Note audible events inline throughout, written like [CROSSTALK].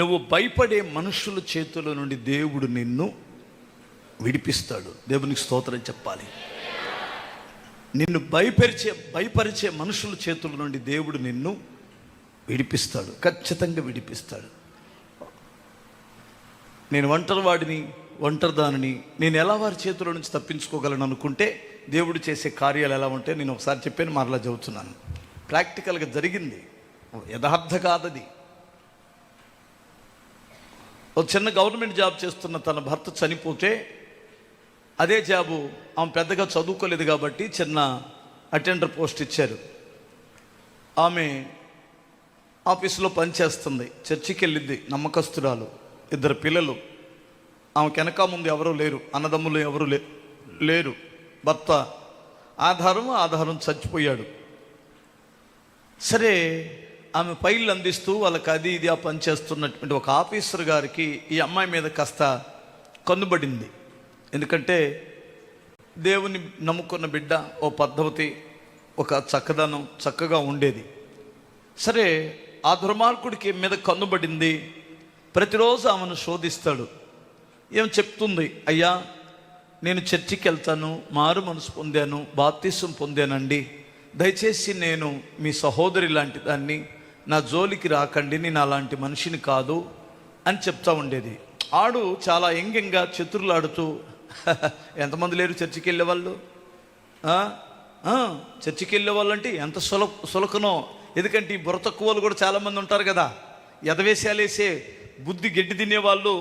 నువ్వు భయపడే మనుషుల చేతుల నుండి దేవుడు నిన్ను విడిపిస్తాడు. దేవునికి స్తోత్రం చెప్పాలి. నిన్ను భయపరిచే భయపరిచే మనుషుల చేతుల నుండి దేవుడు నిన్ను విడిపిస్తాడు. ఖచ్చితంగా విడిపిస్తాడు. నేను ఒంటరి వాడిని ఒంటరి దానిని నేను ఎలా వారి చేతుల నుంచి తప్పించుకోగలను అనుకుంటే దేవుడు చేసే కార్యాలు ఎలా ఉంటే నేను ఒకసారి చెప్పాను మరలా చదువుతున్నాను ప్రాక్టికల్గా జరిగింది. యథార్థ కాదది. ఒక చిన్న గవర్నమెంట్ జాబ్ చేస్తున్న తన భర్త చనిపోతే అదే జాబు ఆమె పెద్దగా చదువుకోలేదు కాబట్టి చిన్న అటెండర్ పోస్ట్ ఇచ్చారు. ఆమె ఆఫీసులో పనిచేస్తుంది చర్చికి వెళ్ళింది. నమ్మకస్తురాలు. ఇద్దరు పిల్లలు. ఆమె వెనక ముందు ఎవరూ లేరు. అన్నదమ్ములు ఎవరు లే లేరు. భర్త ఆధారం ఆధారం చచ్చిపోయాడు. సరే ఆమె ఫైళ్ళు అందిస్తూ వాళ్ళకి అది ఇది ఆ పని చేస్తున్నటువంటి ఒక ఆఫీసర్ గారికి ఈ అమ్మాయి మీద కాస్త కన్నుబడింది. ఎందుకంటే దేవుని నమ్ముకున్న బిడ్డ ఓ పద్ధతి ఒక చక్కదనం చక్కగా ఉండేది. సరే ఆ దుర్మార్గుడికి మీద కన్నుబడింది? ప్రతిరోజు ఆమెను శోధిస్తాడు. ఏం చెప్తుంది? అయ్యా నేను చర్చికి వెళ్తాను మారు మనసు పొందాను బాప్తీసం పొందానండి. దయచేసి నేను మీ సహోదరి లాంటి దాన్ని నా జోలికి రాకండి నేను అలాంటి మనిషిని కాదు అని చెప్తా ఉండేది. ఆడు చాలా ఎంగంగా చతురులాడుతూ [LAUGHS] ఎంతమంది లేరు చర్చికి వెళ్ళే వాళ్ళు? చర్చికి వెళ్ళే వాళ్ళు అంటే ఎంత సుల సులకనో? ఎందుకంటే ఈ బుర్ర తక్కువ వాళ్ళు కూడా చాలామంది ఉంటారు కదా. ఎదవేశాలేసే బుద్ధి గడ్డి తినేవాళ్ళు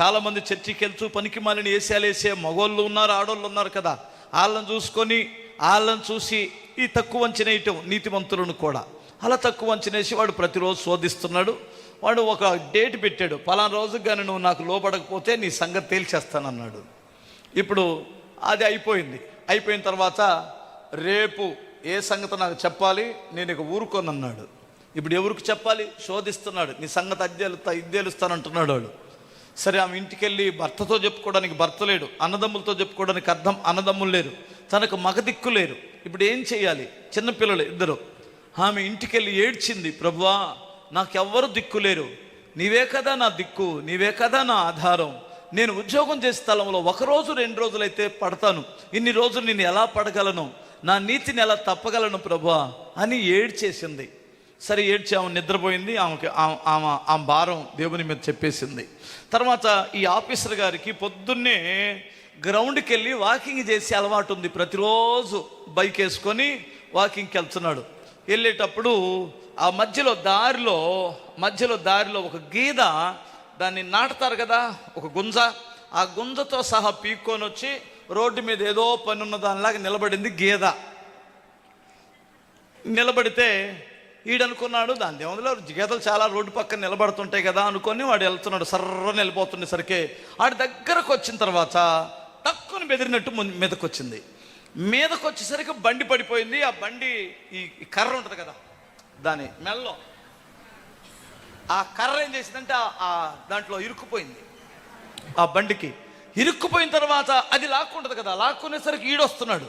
చాలామంది చర్చికి వెళ్తూ పనికి మాలిన వేసాలేసే మగోళ్ళు ఉన్నారు ఆడోళ్ళు ఉన్నారు కదా. వాళ్ళని చూసుకొని వాళ్ళని చూసి ఈ తక్కువ అంచనేయటం నీతివంతులను కూడా. అలా తక్కువ అంచనేసి వాడు ప్రతిరోజు శోధిస్తున్నాడు. వాడు ఒక డేట్ పెట్టాడు. పలానా రోజుకి కానీ నువ్వు నాకు లోపడకపోతే నీ సంగతి తేల్చేస్తానన్నాడు. ఇప్పుడు అది అయిపోయింది. అయిపోయిన తర్వాత రేపు ఏ సంగతి నాకు చెప్పాలి? నేను ఇక ఊరుకోనన్నాడు. ఇప్పుడు ఎవరికి చెప్పాలి? శోధిస్తున్నాడు. నీ సంగతి అద్దెలుతా ఇద్దేలుస్తానంటున్నాడు వాడు. సరే ఆమె ఇంటికి వెళ్ళి భర్తతో చెప్పుకోవడానికి భర్త లేడు. అన్నదమ్ములతో చెప్పుకోవడానికి అర్థం అన్నదమ్ములు లేరు. తనకు మగ దిక్కు లేరు. ఇప్పుడు ఏం చేయాలి? చిన్నపిల్లలు ఇద్దరు. ఆమె ఇంటికెళ్ళి ఏడ్చింది ప్రభువా నాకెవ్వరు దిక్కు లేరు. నీవే కదా నా దిక్కు నీవే కదా నా ఆధారం. నేను ఉద్యోగం చేసే స్థలంలో ఒకరోజు రెండు రోజులైతే పడతాను. ఇన్ని రోజులు నేను ఎలా పడగలను? నా నీతిని ఎలా తప్పగలను ప్రభువా? అని ఏడ్చేసింది. సరే ఏడ్చి ఆమె నిద్రపోయింది. ఆమెకి ఆమె ఆమె భారం దేవుని మీద చెప్పేసింది. తర్వాత ఈ ఆఫీసర్ గారికి పొద్దున్నే గ్రౌండ్కి వెళ్ళి వాకింగ్ చేసే అలవాటు ఉంది. ప్రతిరోజు బైక్ వేసుకొని వాకింగ్కి వెళ్తున్నాడు. వెళ్ళేటప్పుడు ఆ మధ్యలో దారిలో మధ్యలో దారిలో ఒక గీద దాన్ని నాటుతారు కదా ఒక గుంజ. ఆ గుంజతో సహా పీక్కొని వచ్చి రోడ్డు మీద ఏదో పని ఉన్న దానిలాగా నిలబడింది గీద నిలబడితే ఈడనుకున్నాడు దాని దేవునిలో గీతలు చాలా రోడ్డు పక్కన నిలబడుతుంటాయి కదా అనుకొని వాడు వెళ్తున్నాడు సర్రని వెళ్ళిపోతుండేసరికి ఆడి దగ్గరకు వచ్చిన తర్వాత టక్కుని బెదిరినట్టు ముందు మీదకొచ్చింది మీదకు వచ్చేసరికి బండి పడిపోయింది. ఆ బండి ఈ కర్ర ఉంటుంది కదా దాని మెల్లో. ఆ కర్ర ఏం చేసిందంటే ఆ- దాంట్లో ఇరుక్కుపోయింది. ఆ బండికి ఇరుక్కుపోయిన తర్వాత అది లాక్కుంటుంది కదా లాక్కునేసరికి ఈడొస్తున్నాడు.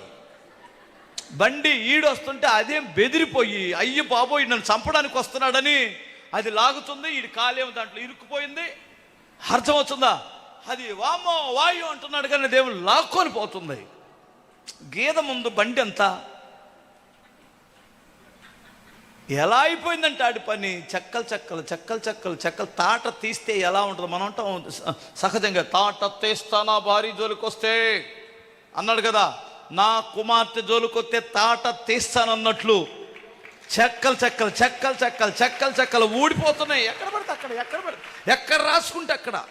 బండి ఈడొస్తుంటే అదేం బెదిరిపోయి అయ్యి బాబోయ్ నన్ను చంపడానికి వస్తున్నాడని అది లాగుతుంది ఈడు కాలేమో దాంట్లో ఇరుక్కుపోయింది. అర్థం వచ్చిందా అది వామో వాయు అంటున్నాడు కానీ దేవుడు లాక్కొని పోతుంది. గీత ముందు బండి అంతా ఎలా అయిపోయిందంటే ఆడి పని? చెక్కలు చెక్కలు చెక్కలు చెక్కలు చెక్కలు. తాట తీస్తే ఎలా ఉంటుంది మనం అంటాం. సహజంగా తాట తీస్తానా భారీ జోలికొస్తే. అన్నాడు కదా నా కుమార్తె జోలికొస్తే తాట తీస్తానన్నట్లు. చెక్కలు చెక్కలు చెక్కలు చెక్కలు చెక్కలు చెక్కలు ఊడిపోతున్నాయి. ఎక్కడ పడితే అక్కడ ఎక్కడ పడితే. ఎక్కడ రాసుకుంటే అక్కడ?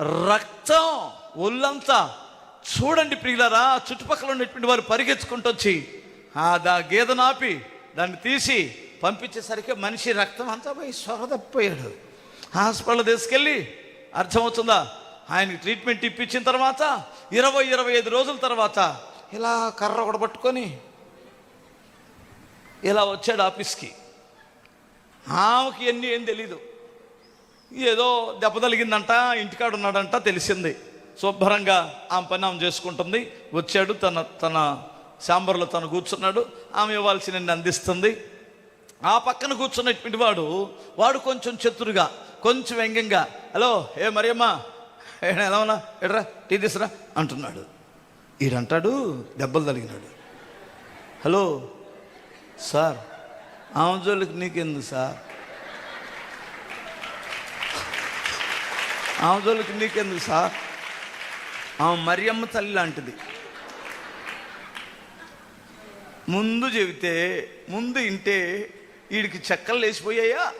రక్తం ఒళ్ళంతా. చూడండి ప్రియులరా చుట్టుపక్కల ఉన్నటువంటి వారు పరిగెత్తుకుంటూ వచ్చి ఆ దా గేదెను ఆపి దాన్ని తీసి పంపించేసరికి మనిషి రక్తం అంతా పోయి సొరదప్పోయాడు. హాస్పిటల్ తీసుకెళ్ళి అర్థమవుతుందా? ఆయనకి ట్రీట్మెంట్ ఇప్పించిన తర్వాత ఇరవై ఇరవై ఐదు రోజుల తర్వాత ఇలా కర్ర ఒకటి పట్టుకొని ఇలా వచ్చాడు ఆఫీస్కి. ఆమెకి ఎన్ని ఏం తెలీదు. ఏదో దెబ్బ తలిగిందంట ఇంటికాడ ఉన్నాడంట తెలిసింది. శుభ్రంగా ఆమె పని ఆమె చేసుకుంటుంది. వచ్చాడు తన తన శాంబర్లో తను కూర్చున్నాడు. ఆమె ఇవ్వాల్సిన అందిస్తుంది. ఆ పక్కన కూర్చున్నటువంటి వాడు వాడు కొంచెం చతురుగా కొంచెం వ్యంగ్యంగా హలో ఏ మరియమ్మా ఎలా ఉన్నా? ఎడ్రా టీ తీసురా? అంటున్నాడు. ఈడంటాడు దెబ్బలు తగినాడు హలో సార్ ఆమె జోలికి నీకెందుకు సార్? ఆమె జోలికి నీకెందుకు సార్? ఆమె మరియమ్మ తల్లి లాంటిది. ముందు చెబితే ముందు ఇంటే వీడికి చెక్కలు లేచిపోయాయా?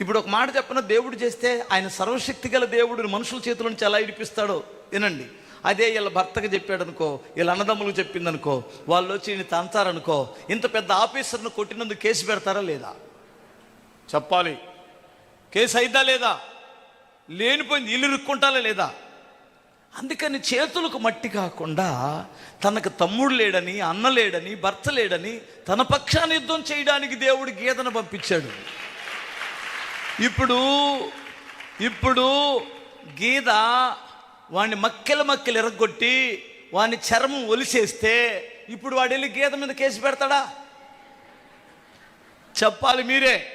ఇప్పుడు ఒక మాట చెప్పిన? దేవుడు చేస్తే ఆయన సర్వశక్తి గల దేవుడిని మనుషుల చేతుల నుంచి ఎలా ఇడిపిస్తాడో వినండి. అదే వీళ్ళ భర్తకు చెప్పాడు అనుకో వీళ్ళ అన్నదమ్ములకు చెప్పిందనుకో వాళ్ళు వచ్చి ఈయన తంతారనుకో ఇంత పెద్ద ఆఫీసర్ను కొట్టినందుకు కేసు పెడతారా లేదా? చెప్పాలి. కేసు అయిద్దా లేదా? లేనిపోయింది ఇల్లు ఇరుక్కుంటారా లేదా? అందుకని చేతులకు మట్టి కాకుండా తనకు తమ్ముడు లేడని అన్న లేడని భర్త లేడని తన పక్షాన్ని యుద్ధం చేయడానికి దేవుడు గీతను పంపించాడు. ఇప్పుడు ఇప్పుడు గీత వాడిని మక్కెల మక్కెలు ఎరగొట్టి వాని చర్మం ఒలిసేస్తే ఇప్పుడు వాడు వెళ్ళి గీత మీద కేసు పెడతాడా? చెప్పాలి మీరే.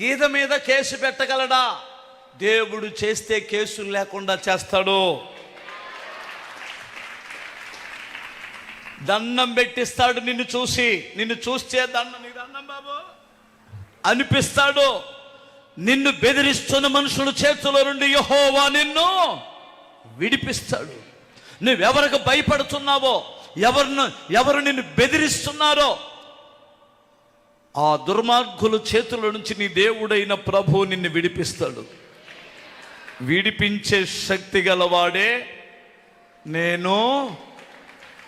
గీత మీద కేసు పెట్టగలడా? దేవుడు చేస్తే కేసులు లేకుండా చేస్తాడు. దండం పెట్టిస్తాడు నిన్ను చూసి. నిన్ను చూస్తే దండం నీ దండం బాబు. అనిపిస్తాడు నిన్ను బెదిరిస్తున్న మనుషుల చేతిలో నుండి యహోవా నిన్ను విడిపిస్తాడు. నువ్వెవరికి భయపడుతున్నావో ఎవరిను ఎవరు నిన్ను బెదిరిస్తున్నారో ఆ దుర్మార్గుల చేతుల నుంచి నీ దేవుడైన ప్రభు నిన్ను విడిపిస్తాడు. విడిపించే శక్తి గలవాడే నేను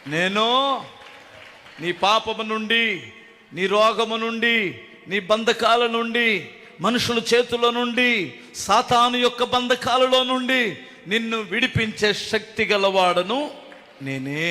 నేను నీ పాపము నుండి నీ రోగము నుండి నీ బంధకాల నుండి మనుషుల చేతుల నుండి సాతాను యొక్క బంధకాలలో నుండి నిన్ను విడిపించే శక్తి గలవాడను నేనే.